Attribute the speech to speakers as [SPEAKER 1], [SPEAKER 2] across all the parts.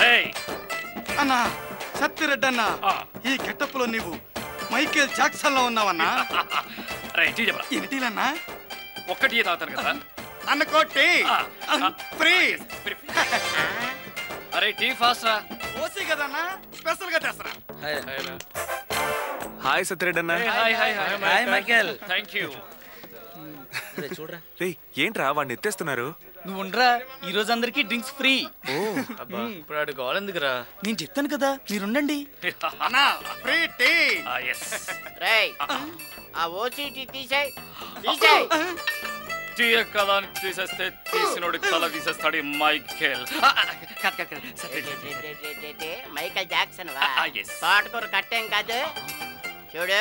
[SPEAKER 1] రేయ్
[SPEAKER 2] అన్నా సత్యరెడ్డి అన్న. ఈ గెటప్లో నీవు మైకేల్ జాక్సన్లో ఉన్నావన్నా
[SPEAKER 1] ఒక్కటి తాగుతాను కదా?
[SPEAKER 2] అన్న కోటి.
[SPEAKER 1] ఆ, ఆ.
[SPEAKER 2] ఫ్రీ.
[SPEAKER 1] అరే టీ ఫాస్ట్ రా
[SPEAKER 2] ఓసీ కదన్నా స్పెషల్గా తెస్తారా
[SPEAKER 3] హాయ్ సత్యరెడ్డి అన్న.
[SPEAKER 1] Hi hi hi
[SPEAKER 4] hi Michael
[SPEAKER 1] thank you
[SPEAKER 4] చూడరా.
[SPEAKER 3] ఏంట్రా వాడిని ఎత్తేస్తున్నారు?
[SPEAKER 5] నువ్వు ఉండరా ఈ రోజు అందరికి డ్రింక్స్ ఫ్రీ
[SPEAKER 4] అబ్బా ఇప్పుడు ఆడు గోల్ ఎందుకురా
[SPEAKER 5] నేను చెప్తాను కదా మీరుండండి
[SPEAKER 2] అన్నా ఫ్రీ టీ
[SPEAKER 1] ఎస్
[SPEAKER 6] రేయ్ ఆ ఓసీటీ తీసేయ్ తీసేయ్
[SPEAKER 1] తీయ కదా అని తీసేస్తే తీసినోడి తల తీసేస్తాడు ఈ మైకేల్ ఆ, ఆ. సరే,
[SPEAKER 6] మైకేల్ జాక్సన్ వా
[SPEAKER 1] ఆ, yes.
[SPEAKER 6] తోటకూర కట్టేం కాదు చూడు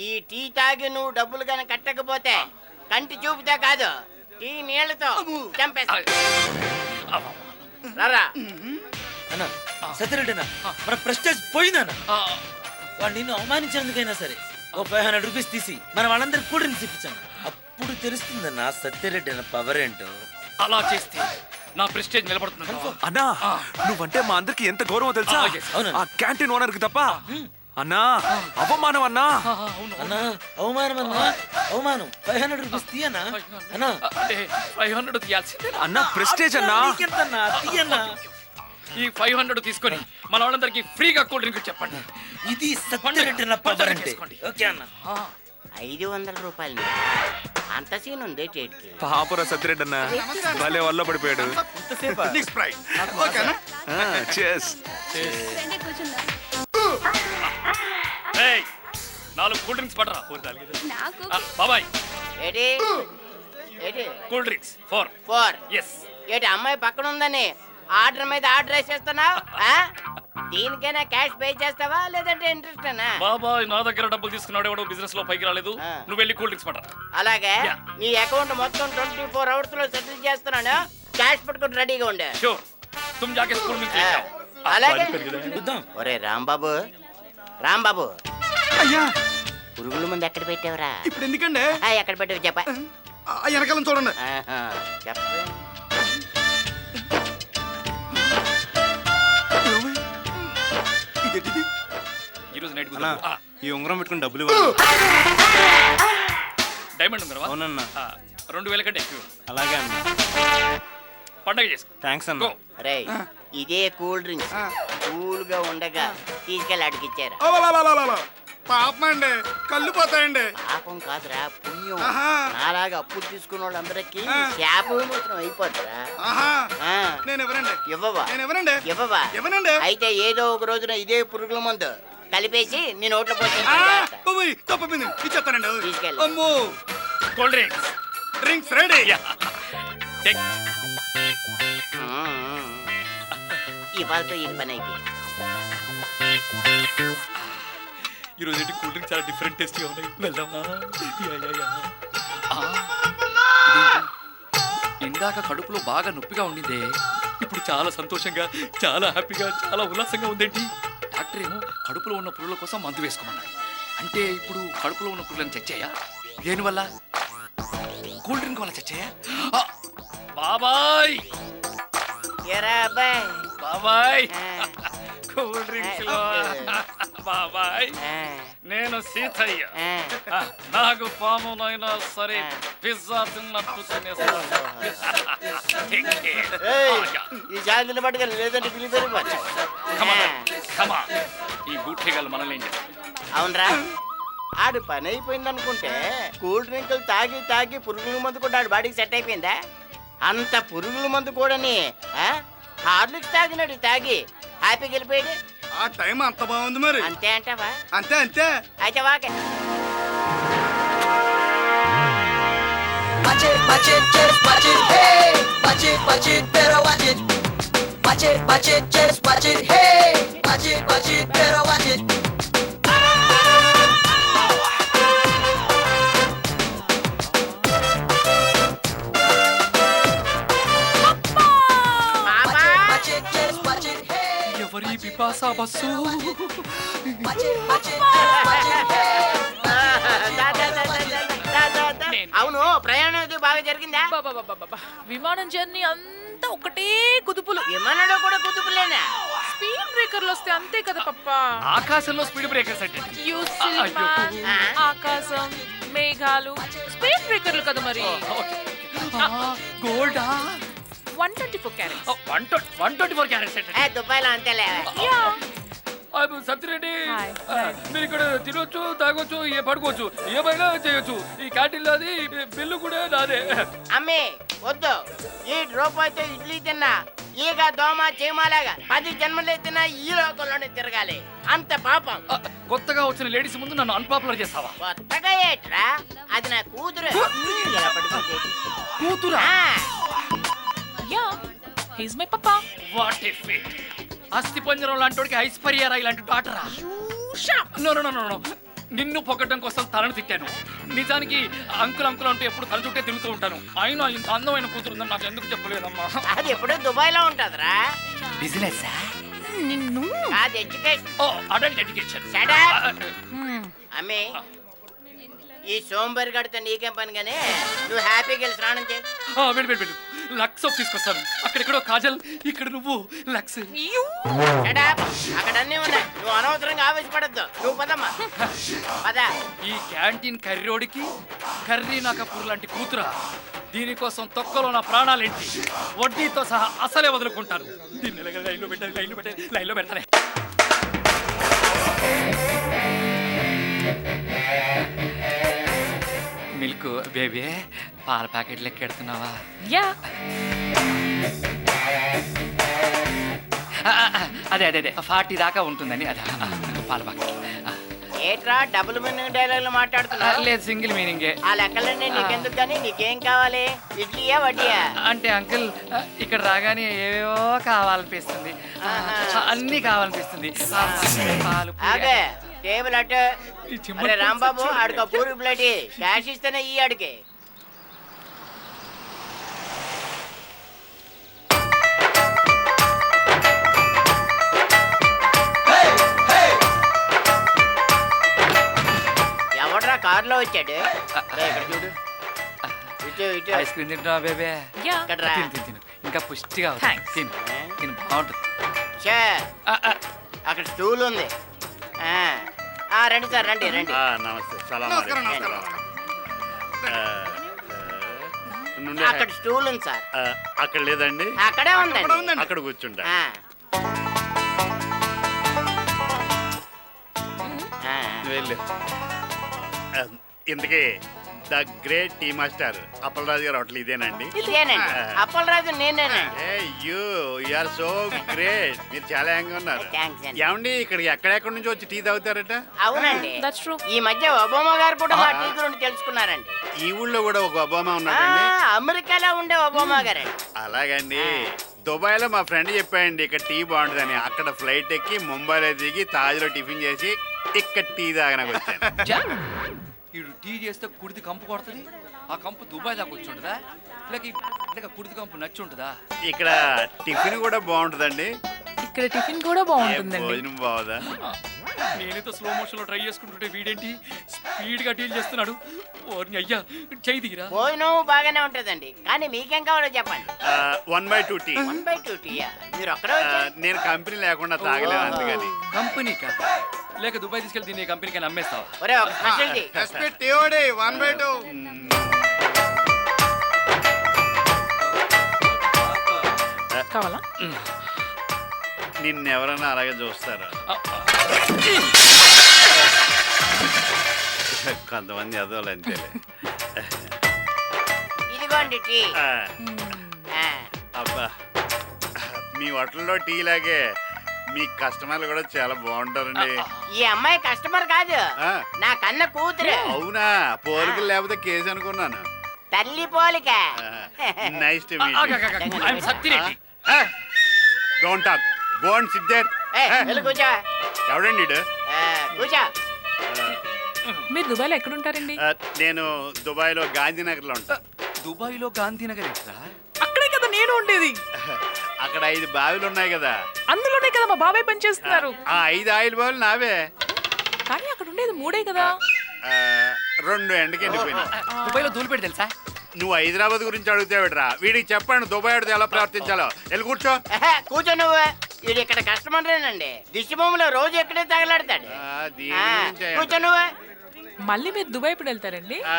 [SPEAKER 6] ఈ టీ తాగి నువ్వు డబ్బులు గాని కట్టకపోతే కంటి చూపుతో కాదు టీ నీళ్ళతో చంపేస్తా.
[SPEAKER 1] ఆ,
[SPEAKER 6] రారా.
[SPEAKER 4] అన్న సత్యరెడ్డి అన్న మన ప్రెస్టేజ్ పోయిందన్న వాడు నిన్ను అవమానించినందుకైనా సరే ఓ ఫైవ్ హండ్రెడ్ రూపీస్ తీసి మనం వాళ్ళందరికి డ్రింక్స్ ఇప్పించాను అప్పుడు తెలుస్తుందన్న సత్యరెడ్డి అన్న పవర్ ఏంటో.
[SPEAKER 1] అలా చేస్తే నా ప్రెస్టేజ్ నిలబడుతుంది
[SPEAKER 3] అన్నా నువ్వంటే మా అందరికి ఎంత గౌరవం తెలుసా?
[SPEAKER 1] ఆ,
[SPEAKER 3] క్యాంటీన్ ఓనర్కి తప్ప అన్నా అవమానం అన్నా.
[SPEAKER 4] అన్నా అవమానం అన్నా? అవమానం. ఫైవ్ హండ్రెడ్ రూపీస్ తీయన్నా అన్నా.
[SPEAKER 1] ఫైవ్ హండ్రెడ్ తీయాల్సిందే
[SPEAKER 3] అన్నా ప్రెస్టేజ్ అన్నా.
[SPEAKER 4] నీకెంతన్నా? తీయన్నా?
[SPEAKER 1] ఈ ఫైవ్ హండ్రెడ్ తీసుకొని మన వాళ్ళందరికీ ఫ్రీగా కూల్ డ్రింక్ చెప్పండి.
[SPEAKER 4] ఇది సత్యరెడ్డి అన్న పవర్ అంటే.
[SPEAKER 1] చేసుకోండి.
[SPEAKER 4] ఓకే అన్న.
[SPEAKER 6] ఐదు వందల రూపాయలు. అంత సీన్ ఉంది టేట్కి
[SPEAKER 3] పాపురా సత్యరెడ్డి అన్న. భలే వల్ల పడిపోయాడు.
[SPEAKER 2] ఓకేనా?
[SPEAKER 3] చేస్
[SPEAKER 1] నాలుగు కూల్ డ్రింక్స్ పడరా?
[SPEAKER 7] నాకు
[SPEAKER 1] ఆ, బాబాయ్.
[SPEAKER 6] ఏడి? AD?
[SPEAKER 1] Cool drinks four.
[SPEAKER 6] Four.
[SPEAKER 1] Yes
[SPEAKER 6] ఏటి అమ్మాయి పక్కన ఉందని ఆర్డర్ మీద ఆర్డర్ వేసేస్తున్నావు? దీనికైనా క్యాష్ పే చేస్తావా? లేదంటే ఇంట్రెస్ట్
[SPEAKER 1] బాబాయ్ నా దగ్గర డబ్బులు తీసుకున్నాడు ఎవడో బిజినెస్లో పైకి రాలేదు. నువ్వు వెళ్ళి కూల్ డ్రింక్స్ పడరా.
[SPEAKER 6] అలాగే. నీ అకౌంట్ మొత్తం ట్వంటీ ఫోర్ అవర్స్లో సెటిల్ చేస్తున్నాను. క్యాష్ పట్టుకుని రెడీగా ఉండే.
[SPEAKER 1] షూర్ తుమ్ జాకే స్కూల్ నుంచి.
[SPEAKER 6] అలాగే? ఒరే రాంబాబు. రాంబాబు.
[SPEAKER 2] అయ్యా!
[SPEAKER 6] పురుగుల ముందు ఎక్కడ పెట్టావురా?
[SPEAKER 2] ఇప్పుడు ఎందుకండి?
[SPEAKER 6] ఆ, ఎక్కడ పెట్టావు చెప్ప.
[SPEAKER 2] ఆ వెనకాలం చూడండి.
[SPEAKER 6] ఆహా, చెప్ప?
[SPEAKER 2] ఇదేంటిది?
[SPEAKER 1] ఈ రోజు నైట్
[SPEAKER 8] అన్నా
[SPEAKER 1] కుదరదు. ఆ,
[SPEAKER 8] ఈ ఉంగరం పెట్టుకుని డబ్బులు ఇవ్వాలి.
[SPEAKER 1] డైమండ్ ఉందా
[SPEAKER 8] అవునన్నా.
[SPEAKER 1] రెండు వేల కంటే ఎక్కువ
[SPEAKER 8] అలాగే అన్న.
[SPEAKER 1] పండగ చేసుకో.
[SPEAKER 8] థ్యాంక్స్ అన్న.
[SPEAKER 1] గో
[SPEAKER 6] రే ఇదే కూల్ డ్రింక్స్. కూల్గా ఉండగా తీసుకెళ్ళి అడిగిచ్చారు.
[SPEAKER 2] అండి కళ్ళు పోతాయండి.
[SPEAKER 6] పాపం కాదురా పుణ్యం. నాలాగా అప్పులు తీసుకున్న వాళ్ళందరికీ
[SPEAKER 2] ఆహా.
[SPEAKER 6] ఆ,
[SPEAKER 2] నేను ఎవరండి
[SPEAKER 6] ఇవ్వవా?
[SPEAKER 2] నేను ఎవరండి
[SPEAKER 6] ఇవ్వవా?
[SPEAKER 2] ఎవరండి
[SPEAKER 6] అయితే ఏదో ఒక రోజున ఇదే పురుగుల మందు కలిపేసి నీ నోట్లో
[SPEAKER 2] బాబోయ్, తప్పపోయింది ఇచ్చేస్తానండి.
[SPEAKER 6] తీసుకెళ్ళు.
[SPEAKER 2] అమ్మో.
[SPEAKER 1] కూల్ డ్రింక్స్
[SPEAKER 2] డ్రింక్స్ రెడీ
[SPEAKER 6] ఇవాళతో ఇది పని అయిపోయింది.
[SPEAKER 1] ఈ రోజు కూల్ డ్రింక్ చాలా డిఫరెంట్ టేస్ట్గా ఉన్నాయి. వెళ్దామా? ఇందాక కడుపులో బాగా నొప్పిగా ఉండిందే. ఇప్పుడు చాలా సంతోషంగా చాలా హ్యాపీగా చాలా ఉల్లాసంగా ఉందేంటి? డాక్టర్ ఏమో కడుపులో ఉన్న పురుగుల కోసం మందు వేసుకోమన్నాడు. అంటే ఇప్పుడు కడుపులో ఉన్న పురుగులను చచ్చాయా దేనివల్ల? కూల్ డ్రింక్ వల్ల చచ్చాయా బాబాయ్! బాబాయ్. కూల్ డ్రింక్స్లో. బాబాయ్ నేను సీతయ్య. నాకు పామునైనా సరే పిజ్జా తిన్నట్టు.
[SPEAKER 6] ఈ శాంతిని పట్టుకెళ్ళి లేదంటే పిలిపేరు
[SPEAKER 1] on. ఈ బూట్టిగాలు మనల్ని?
[SPEAKER 6] అవునరా. ఆడు పని అయిపోయింది అనుకుంటే కూల్ డ్రింకులు తాగి తాగి పురుగుల మందు కూడా ఆడు బాడీకి సెట్ అయిపోయిందా? అంత పురుగుల మందు కూడాని? హార్లిక్స్ తాగినాడు తాగి. హ్యాపీకి వెళ్ళిపోయాడు
[SPEAKER 2] ఆ టైం అంత బాగుంది మరి
[SPEAKER 6] అంతే అంటావా
[SPEAKER 2] అంతే అంతే
[SPEAKER 6] అయితే వాకే
[SPEAKER 9] Watch it, watch it, just watch it, hey. Watch it, watch it, better watch it. Watch it, watch it, just watch it, hey. Watch it, watch it, better watch it.
[SPEAKER 6] దా, దా, దా. అవును ప్రయాణం అది బాగా జరిగిందా?
[SPEAKER 7] బాబాబాబాబా. విమానం జర్నీ అంతా ఒకటే కుదుపులు.
[SPEAKER 6] విమానంలో కూడా కుదుపులేనా?
[SPEAKER 7] స్పీడ్ బ్రేకర్లు వస్తే అంతే కదా పప్పా.
[SPEAKER 1] ఆకాశంలో స్పీడ్ బ్రేకర్స్ అంటే?
[SPEAKER 7] You silly
[SPEAKER 1] అయ్యో.
[SPEAKER 7] man. ఆకాశం మేఘాలు. స్పీడ్ బ్రేకర్లు కదా మరి.
[SPEAKER 1] గోల్డా?
[SPEAKER 7] One twenty four carat
[SPEAKER 1] one twenty one twenty four carats
[SPEAKER 6] ఏ దుబాయ్లో అంతేలే
[SPEAKER 1] సత్యరెడ్డి
[SPEAKER 7] Hi.
[SPEAKER 1] మీరు ఇక్కడ తినొచ్చు తాగొచ్చు ఏ పడుకోవచ్చు ఏమైనా చేయొచ్చు. ఈ క్యాంటీన్ అది బిల్లు కూడా నాదే.
[SPEAKER 6] అమ్మి వద్దు. ఈ రూపాయితో ఇడ్లీ తిన్నా ఈగ దోమ చీమలాగా పది జన్మలు ఎత్తినా ఈ లోకంలోనే తిరగాలి. అంత పాపం.
[SPEAKER 1] ఆ, కొత్తగా వచ్చిన లేడీస్ ముందు నన్ను అన్పాపులర్ చేస్తావా?
[SPEAKER 6] కొత్తగా ఏట్రా? అది నా కూతురు.
[SPEAKER 1] కూతురా?
[SPEAKER 7] Yeah he's my papa
[SPEAKER 1] what if it అస్థి పంజరం లాంటి ఐశ్వర్య రాయ్ లాంటి డాటరా నో నో నో నో నిన్ను పొగడం కోసం తలను తిట్టాను. నిజానికి అంకుల్ అంకుల్ అంటూ ఎప్పుడు తల చుట్టే తిరుగుతూ ఉంటాను. అయినా ఇంత అందమైన కూతురుందని నాకు ఎందుకు చెప్పలేదమ్మా?
[SPEAKER 6] అది ఎప్పుడూ దుబాయ్లో ఉంటదిరా.
[SPEAKER 1] బిజినెస్
[SPEAKER 7] నిన్ను?
[SPEAKER 6] అది ఎడ్యుకేషన్
[SPEAKER 1] ఓ అడల్ట్ ఎడ్యుకేషన్.
[SPEAKER 6] అమ్మి ఈ సోంబేరి గడితో నీకేం పని కానీ నువ్వు హ్యాపీగా వెళ్ళి స్నానం చేయి.
[SPEAKER 1] వెళ్ళు వెళ్ళు వెళ్ళు. లక్స్ సోప్ తీసుకొస్తాను. అక్కడెక్కడో కాజల్ ఇక్కడ నువ్వు లక్స్.
[SPEAKER 6] అక్కడ అన్నీ ఉన్నాయి. నువ్వు అనవసరంగా ఆవేశపడద్దు. నువ్వు పదమ్మా. పద.
[SPEAKER 1] ఈ క్యాంటీన్ కర్రోడికి కర్రీ నా కపూర్ లాంటి కూతురా. దీనికోసం తొక్కలో నా ప్రాణాలేంటి? వడ్డీతో సహా అసలే వదులుకుంటాను. దీన్ని లైన్లో పెట్టాలి లైన్లో పెట్టాలి లైన్లో పెడతానే మిల్క్ బేబీ. పాల ప్యాకెట్లు ఎక్కెడుతున్నావా?
[SPEAKER 7] యా.
[SPEAKER 1] అదే అదే అదే. ఫార్టీ దాకా ఉంటుందని అదే పాల ప్యాకెట్.
[SPEAKER 6] ఏట్రా డబుల్ మీనింగ్ డైలాగులు
[SPEAKER 1] ఆ,
[SPEAKER 6] మాట్లాడుతున్నావు?
[SPEAKER 1] లేదు సింగిల్ మీనింగే.
[SPEAKER 6] ఆ లెక్కలన్నీ నీకెందుకు కానీ నీకేం కావాలి? ఇడ్లీయా వడ్డీయా?
[SPEAKER 1] అంటే అంకుల్ ఇక్కడ రాగానే ఏవేవో కావాలనిపిస్తుంది. అన్నీ కావాలనిపిస్తుంది. పాలు.
[SPEAKER 6] ఆగే టేబుల్ అటు రాంబాబు ఆడికి పూరి ప్లేట్ క్యాష్ ఇస్తేనే ఈ ఆడికి. కారులో వచ్చాడు. రే, ఇక్కడ చూడు. ఇటు ఇటు.
[SPEAKER 1] ఐస్ క్రీమ్ తింటున్నావా బేబే?
[SPEAKER 7] యా.
[SPEAKER 6] ఇక్కడ రా.
[SPEAKER 1] తిను తిను తిను. ఇంకా పుష్టిగా అవుతుంది.
[SPEAKER 7] Thanks.
[SPEAKER 1] తిను తిను బాగుంటుంది.
[SPEAKER 6] ఛే,
[SPEAKER 1] ఆ, ఆ,
[SPEAKER 6] అక్కడ స్టూల్ ఉంది. ఆ. ఆ, రండి సార్ రండి రండి.
[SPEAKER 2] ఆ, నమస్తే. సలాం
[SPEAKER 6] నమస్కారం,
[SPEAKER 2] అలైకుం.
[SPEAKER 6] నమస్కారం.
[SPEAKER 2] ఆ, ఆ, నుండి.
[SPEAKER 6] అక్కడ స్టూల్ ఉంది సార్.
[SPEAKER 2] ఆ, అక్కడ లేదండి?
[SPEAKER 6] అక్కడే ఉందండి.
[SPEAKER 2] అక్కడ కూర్చుంటా.
[SPEAKER 6] ఆ. ఆ.
[SPEAKER 2] వెళ్ళు. ఆ, ఇంతకీ the great tea master Appalaraju garu hotel ఇదేనండి?
[SPEAKER 6] ఇదేనండి. అప్పలరాజు నేనేనండి.
[SPEAKER 2] Hey you are so great. మీరు చాలా యాంగా ఉన్నారు.
[SPEAKER 6] అండి.
[SPEAKER 2] ఏమండి ఇక్కడికి ఎక్కడెక్కడి నుంచి వచ్చి టీ తాగుతారట?
[SPEAKER 6] అవునండి.
[SPEAKER 7] దట్స్ ట్రూ
[SPEAKER 6] ఈ మధ్య ఒబామా గారు కూడా మా టీ గురించి తెలుసుకున్నారండి.
[SPEAKER 2] ఈ ఊళ్ళో కూడా ఒక ఒబామా
[SPEAKER 6] ఆ,
[SPEAKER 2] ఉన్నాడండి
[SPEAKER 6] అమెరికాలో ఉండే ఒబామా గారండి.
[SPEAKER 2] అలాగండి. దుబాయ్లో మా ఫ్రెండ్ చెప్పాయండి ఇక్కడ టీ బాగుంటుందని. అక్కడ ఫ్లైట్ ఎక్కి ముంబైలో దిగి తాజ్లో టిఫిన్ చేసి ఇక్కడ టీ తాగనకు వచ్చాను
[SPEAKER 1] జా. ఈడు టీ చేస్తే కుడిది కంపు కొడుతుంది. ఆ కంపు దుబాయ్ దాకా వచ్చి ఉంటుందా లేక ఈ లేక కుడిది కంపు నచ్చి ఉంటుందా?
[SPEAKER 2] ఇక్కడ టిఫిన్ కూడా బాగుంటుందండి.
[SPEAKER 7] ఇక్కడ టిఫిన్ కూడా
[SPEAKER 2] ఏ
[SPEAKER 7] బాగుంటుందండి
[SPEAKER 2] భోజనం బాగుదా?
[SPEAKER 1] నేనైతే స్లో మోషన్లో ట్రై చేసుకుంటుంటే వీడేంటి? స్పీడ్గా డీల్ చేస్తున్నాడు. ఓర్ని అయ్యా చేయి దిగిరా
[SPEAKER 6] భోజనం బాగానే ఉంటుందండి. కానీ మీకేం కావాలో చెప్పండి.
[SPEAKER 2] One by two tea
[SPEAKER 6] one by two టీయా మీరు ఒక్కడే వచ్చారు?
[SPEAKER 2] నేను కంపెనీ లేకుండా తాగలేను అందుకని.
[SPEAKER 1] కంపెనీకా లేక దుబాయ్ తీసుకెళ్ళి దీన్ని కంపెనీకి అమ్మేస్తావా?
[SPEAKER 6] ఒరే ఒక special tea
[SPEAKER 2] one by two
[SPEAKER 7] కావాలా?
[SPEAKER 2] నిన్ను ఎవరైనా అలాగే చూస్తారా? కొంతమంది ఎదవలు అంతేలే
[SPEAKER 6] ఇదిగోండి టీ.
[SPEAKER 2] అబ్బా. మీ హోటల్లో టీ లాగే. మీ కస్టమర్లు కూడా చాలా బాగుంటారండి.
[SPEAKER 6] ఈ అమ్మాయి కస్టమర్ కాదు.
[SPEAKER 2] ఆ,
[SPEAKER 6] నా కన్న కూతురు.
[SPEAKER 2] అవునా? పోలికలు లేకపోతే కేసు అనుకున్నాను.
[SPEAKER 6] తల్లి పోలిక.
[SPEAKER 2] నైస్ టు
[SPEAKER 1] ఆగు. I'm Satyareddy
[SPEAKER 2] don't talk go and sit there
[SPEAKER 6] ఏయ్, వెళ్ళి కూర్చో.
[SPEAKER 2] ఎవడండి ఈడు?
[SPEAKER 6] ఆ, కూర్చో.
[SPEAKER 7] మీరు దుబాయ్లో ఎక్కడ ఉంటారండి
[SPEAKER 2] ఆ, నేను దుబాయ్లో గాంధీనగర్లో ఉంటా.
[SPEAKER 1] దుబాయ్లో గాంధీనగర్ ఎట్లా
[SPEAKER 7] అక్కడే కదా నేను ఉండేది.
[SPEAKER 2] అక్కడ ఐదు బావిలు ఉన్నాయి కదా.
[SPEAKER 7] అందులోనే కదా మా బాబాయ్ పనిచేస్తున్నారు.
[SPEAKER 2] ఆ ఐదు ఆయిల్ బావిలు నావే.
[SPEAKER 7] కానీ అక్కడ ఉండేది మూడే కదా.
[SPEAKER 2] ఆ, రెండు ఎండకి ఎండిపోయినాయి.
[SPEAKER 1] దుబాయ్లో దూలిపెట్టి తెలుసా?
[SPEAKER 2] నువ్వు హైదరాబాద్ గురించి అడుగుతావిడ్రా వీడికి చెప్పండి దుబాయ్ ఆడితే ఎలా ప్రవర్తించాలో. వెళ్ళి కూర్చో.
[SPEAKER 6] ఎహె, కూర్చో నువ్వు. వీడు ఇక్కడ కస్టమర్లేనండి. దిష్టి బొమ్మలో రోజు ఎక్కడే తగలాడతాడు.
[SPEAKER 2] ఆ, దీని
[SPEAKER 6] ఆ,
[SPEAKER 2] గురించే.
[SPEAKER 6] కూర్చో నువ్వు.
[SPEAKER 7] మళ్ళీ మీరు దుబాయ్ ఎప్పుడు వెళ్తారండి?
[SPEAKER 2] ఆ,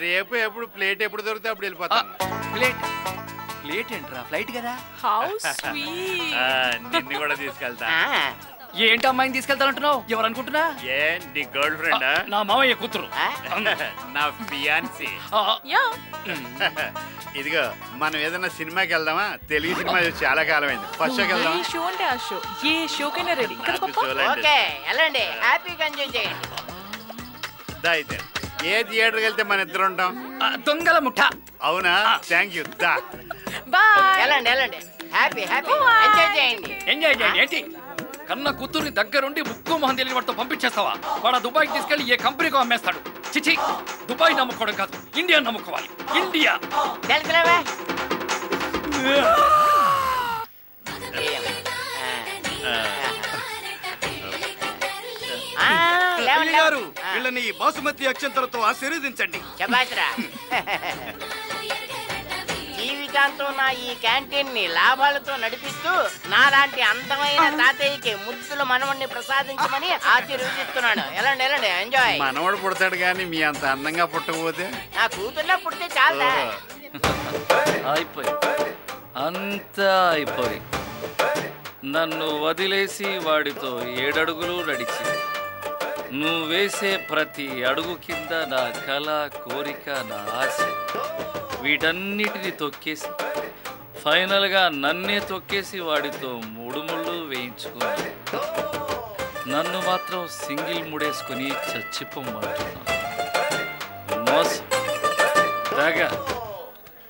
[SPEAKER 2] రేపు ఎప్పుడు ప్లేట్ ఎప్పుడు దొరికితే అప్పుడు వెళ్ళిపోతాను.
[SPEAKER 1] ప్లేట్. ప్లేట్ ఏంట్రా? ఫ్లైట్ కదా?
[SPEAKER 7] హౌ స్వీట్
[SPEAKER 2] ఆ, నిన్ను కూడా తీసుకెళ్తా.
[SPEAKER 6] ఆ,
[SPEAKER 1] ఏంటి అమ్మాయిని తీసుకెళ్తానంటున్నావు? ఎవరు అనుకుంటున్నా
[SPEAKER 2] ఏ నీ గర్ల్ ఫ్రెండా
[SPEAKER 1] నా మామయ్య కూతురు?
[SPEAKER 2] నా ఫియాన్సీ.
[SPEAKER 1] ఆ,
[SPEAKER 7] యా.
[SPEAKER 2] ఇదిగో మనం ఏదైనా సినిమాకి వెళ్దామా? తెలుగు సినిమా చూసి చాలా కాలం అయింది ఫస్ట్ షోకి
[SPEAKER 7] ఏ
[SPEAKER 2] వెళ్దామా
[SPEAKER 7] షో అంటే ఆ షో? ఏ షోకైనా రెడీ. కదా
[SPEAKER 2] నాకు.
[SPEAKER 6] ఓకే వెళ్ళండి. హ్యాపీగా ఎంజాయ్ చేయండి.
[SPEAKER 2] దా అయితే. ఏ థియేటర్కి వెళ్తే మన ఇద్దరు ఉంటాం?
[SPEAKER 1] ఆ, దొంగల ముఠ.
[SPEAKER 2] అవునా? Thank you. దా.
[SPEAKER 7] బాయ్
[SPEAKER 6] వెళ్ళండి వెళ్ళండి. హ్యాపీ హ్యాపీ ఎంజాయ్ చేయండి.
[SPEAKER 1] ఎంజాయ్ చేయండి. ఏంటి? కన్న కూతుర్ని దగ్గరుండి ముక్కు మొహం తెలియని వాడితో పంపించేస్తావా? వాడు దుబాయ్కి తీసుకెళ్ళి ఏ కంపెనీకో అమ్మేస్తాడు. చిచి దుబాయ్ నమ్ముకోవడం కాదు. ఇండియా నమ్ముకోవాలి. ఇండియా.
[SPEAKER 6] తెలుసులేవా
[SPEAKER 5] గారు వీళ్ళని బాసుమతి అక్షంతలతో ఆశీర్వదించండి.
[SPEAKER 6] శభాష్రా. జీవితాంతం నా ఈ క్యాంటీన్ని లాభాలతో నడిపిస్తూ నాలాంటి అందమైన తాతయ్యకి ముద్దుల మనవణ్ణి ప్రసాదించమని ఆశీర్వదిస్తున్నాను ఎలాండి ఎలాండి ఎంజాయ్.
[SPEAKER 2] మనవడు పుడతాడు కానీ మీ అంత అందంగా పుట్టకపోతే?
[SPEAKER 6] నా కూతుర్లా పుడితే చాలా
[SPEAKER 1] అయిపోయి. అంతా అయిపోయి. నన్ను వదిలేసి వాడితో ఏడడుగులు నడిచి. నువ్వు వేసే ప్రతి అడుగు కింద నా కళ కోరిక నా ఆశ. వీటన్నిటిని తొక్కేసి ఫైనల్గా నన్నే తొక్కేసి వాడితో మూడు ముళ్ళు వేయించుకున్నాను. నన్ను మాత్రం సింగిల్ ముడేసుకుని చచ్చిపోమంటున్నాను. మోసం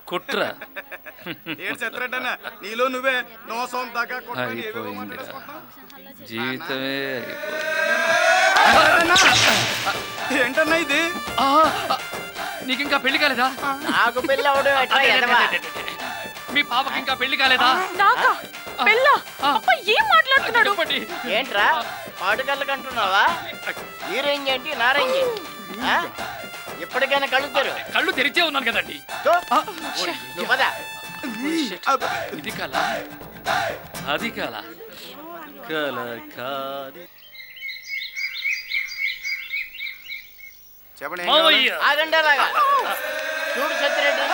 [SPEAKER 1] కుట్ర.
[SPEAKER 5] నీలో నువ్వే నోసం దాకా.
[SPEAKER 1] జీవితమే
[SPEAKER 5] ఏంటన్నా ఇది?
[SPEAKER 1] నీకింకా పెళ్ళి కాలేదా?
[SPEAKER 6] నాకు పిల్లవుడు ఎట్లా ఎదవా?
[SPEAKER 1] మీ పాపకి ఇంకా పెళ్ళి కాలేదా?
[SPEAKER 7] నాకా? పెళ్ళ?
[SPEAKER 1] ఆ.
[SPEAKER 7] అప్ప ఏం మాట్లాడుతున్నాడు?
[SPEAKER 1] చెప్పండి.
[SPEAKER 6] ఏంట్రా? పాడుకళ్ళకి అంటున్నావా ఈ రేంజ్ ఏంటి నా రేంజ్ ఏంటి? ఆ? ఇప్పటికైనా కలుగుతారు
[SPEAKER 1] కళ్ళు తెరిచే ఉన్నాను కదండి.
[SPEAKER 6] తో,
[SPEAKER 1] ఆ,
[SPEAKER 6] నువ్వు పద.
[SPEAKER 1] ఇది కల? అది కల? కల కాదు.
[SPEAKER 5] చెప్పండి ఏం కావాలి?
[SPEAKER 1] మావయ్య
[SPEAKER 6] చూడు సత్యరెడ్డి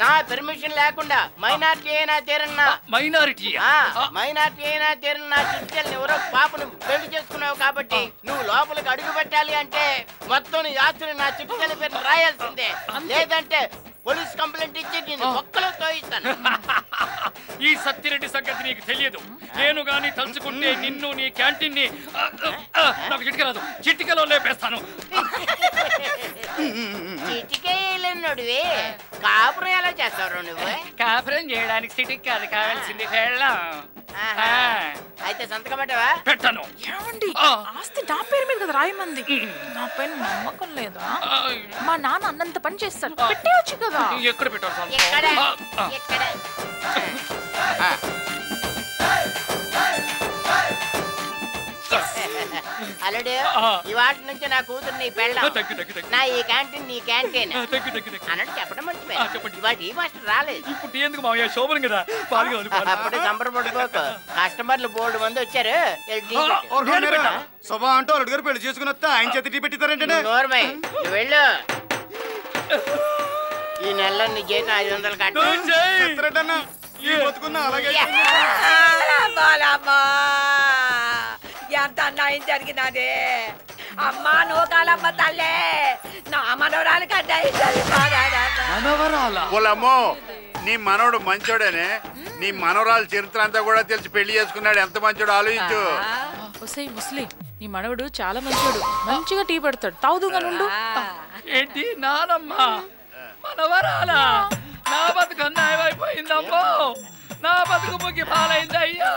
[SPEAKER 6] నా పర్మిషన్ లేకుండా మైనార్టీ అయినా తీరన్నా.
[SPEAKER 1] మైనారిటీ
[SPEAKER 6] ఆ, మైనార్టీ అయినా తీరని నా చిట్కెల్ని ఎవరో పాపను పెళ్ళి చేసుకున్నావు కాబట్టి నువ్వు లోపలికి అడుగు పెట్టాలి అంటే మొత్తం నీ ఆస్తులు నా చిట్కెల పేరు రాయాల్సిందే. లేదంటే పోలీస్ కంప్లైంట్ ఇచ్చి నేను ఒక్కలో తోయిస్తాను.
[SPEAKER 1] ఈ సత్యరెడ్డి సంగతి నీకు తెలియదు. నేను గాని తలుచుకుంటే నిన్ను నీ క్యాంటీన్ని నాకు చిటిక రాదు. చిటికలో లేపేస్తాను.
[SPEAKER 6] చిటికేయలేనుడివి కాపురం ఎలా చేస్తావు నువ్వు?
[SPEAKER 1] కాపురం చేయడానికి చిటిక్ కాదు కావాల్సింది వెళ్ళం.
[SPEAKER 6] ఆహా. అయితే సంతకం పెట్టవా?
[SPEAKER 1] పెట్టను.
[SPEAKER 7] ఏమండి?
[SPEAKER 1] ఆ.
[SPEAKER 7] ఆస్తి నా పేరు మీద కదా రాయమంది. నా పైన నమ్మకం లేదా?
[SPEAKER 1] ఆ,
[SPEAKER 7] మా నాన్న అన్నంత పని చేస్తాడు. పెట్టేయచ్చు కదా.
[SPEAKER 1] ఎక్కడ పెట్టాలి
[SPEAKER 6] ఎక్కడ? ఎక్కడ? అల్లుడు
[SPEAKER 1] ఆ.
[SPEAKER 6] ఈ వాటి నుంచి నా కూతురు నీ పెళ్ళాం. నా ఈ క్యాంటీన్ నీ క్యాంటీన్ అన్నట్టు చెప్పడం
[SPEAKER 1] చెప్పండి.
[SPEAKER 6] ఇవాళ ఈ మాస్టర్ రాలేదు.
[SPEAKER 1] ఇప్పుడు ఎందుకు శోభనం కదా.
[SPEAKER 6] అప్పుడే సంబరపడిపోకు కస్టమర్లు బోర్డు మంది వచ్చారు.
[SPEAKER 5] శోభా అంటూ అల్లుడు గారు పెళ్ళి చేసుకుని వస్తే ఆయన చేతి టీ పెట్టిస్తారంటే
[SPEAKER 6] నోర్మై. వెళ్ళు. ఈ నెలలో నీ జీతం ఐదు వందలు కట్టు.
[SPEAKER 5] అలాగే
[SPEAKER 8] ఎంత అన్యాయం జరిగినది. అమ్మా నూకాలమ్మ తల్లే నా మనవరాలు కంటే
[SPEAKER 1] మనవరాలా?
[SPEAKER 2] పొలమ్మో నీ మనవడు మంచోడేనే. నీ మనవరాలు చరిత్ర అంతా కూడా తెలిసి పెళ్ళి చేసుకున్నాడు. ఎంత మంచోడు ఆలోచించు.
[SPEAKER 7] ఒసై ముస్లి నీ మనవడు చాలా మంచోడు. మంచిగా టీ పెడతాడు. తాగుదుగా నుండు.
[SPEAKER 1] ఏంటి? నానమ్మ? మనవరాలా? నా బతుకు అన్యాయం అయిపోయిందమ్మో నా బతుకు ముగ్గి పాలైంది అయ్యో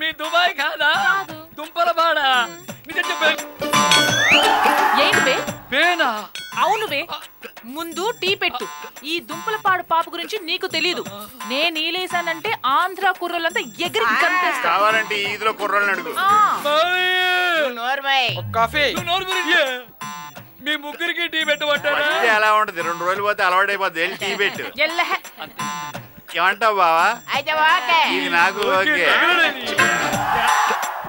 [SPEAKER 1] మీ దుబాయ్ కాదా. దుంపల బాడ. నిజం చెప్పే.
[SPEAKER 7] ఏంటి బే?
[SPEAKER 1] పేనా?
[SPEAKER 7] అవును బే. ముందు టీ పెట్టు. ఈ దుంపలపాడు పాప గురించి నీకు తెలియదు నేను నీలేసానంటే ఆంధ్ర కుర్రలంతా ఎగిరి కనిపిస్తా
[SPEAKER 2] కావాలంటే ఈదిలో అడుగు.
[SPEAKER 1] మీ. ముగ్గురికి టీ పెట్టమంటారా?
[SPEAKER 2] ఎలా ఉంటది? రెండు రోజులు పోతే అలవాటు అయిపోద్ది వెళ్ళి టీ పెట్టు. ఏమంటావు బావా?
[SPEAKER 6] అయితే ఓకే.
[SPEAKER 2] ఇది నాకు ఓకే.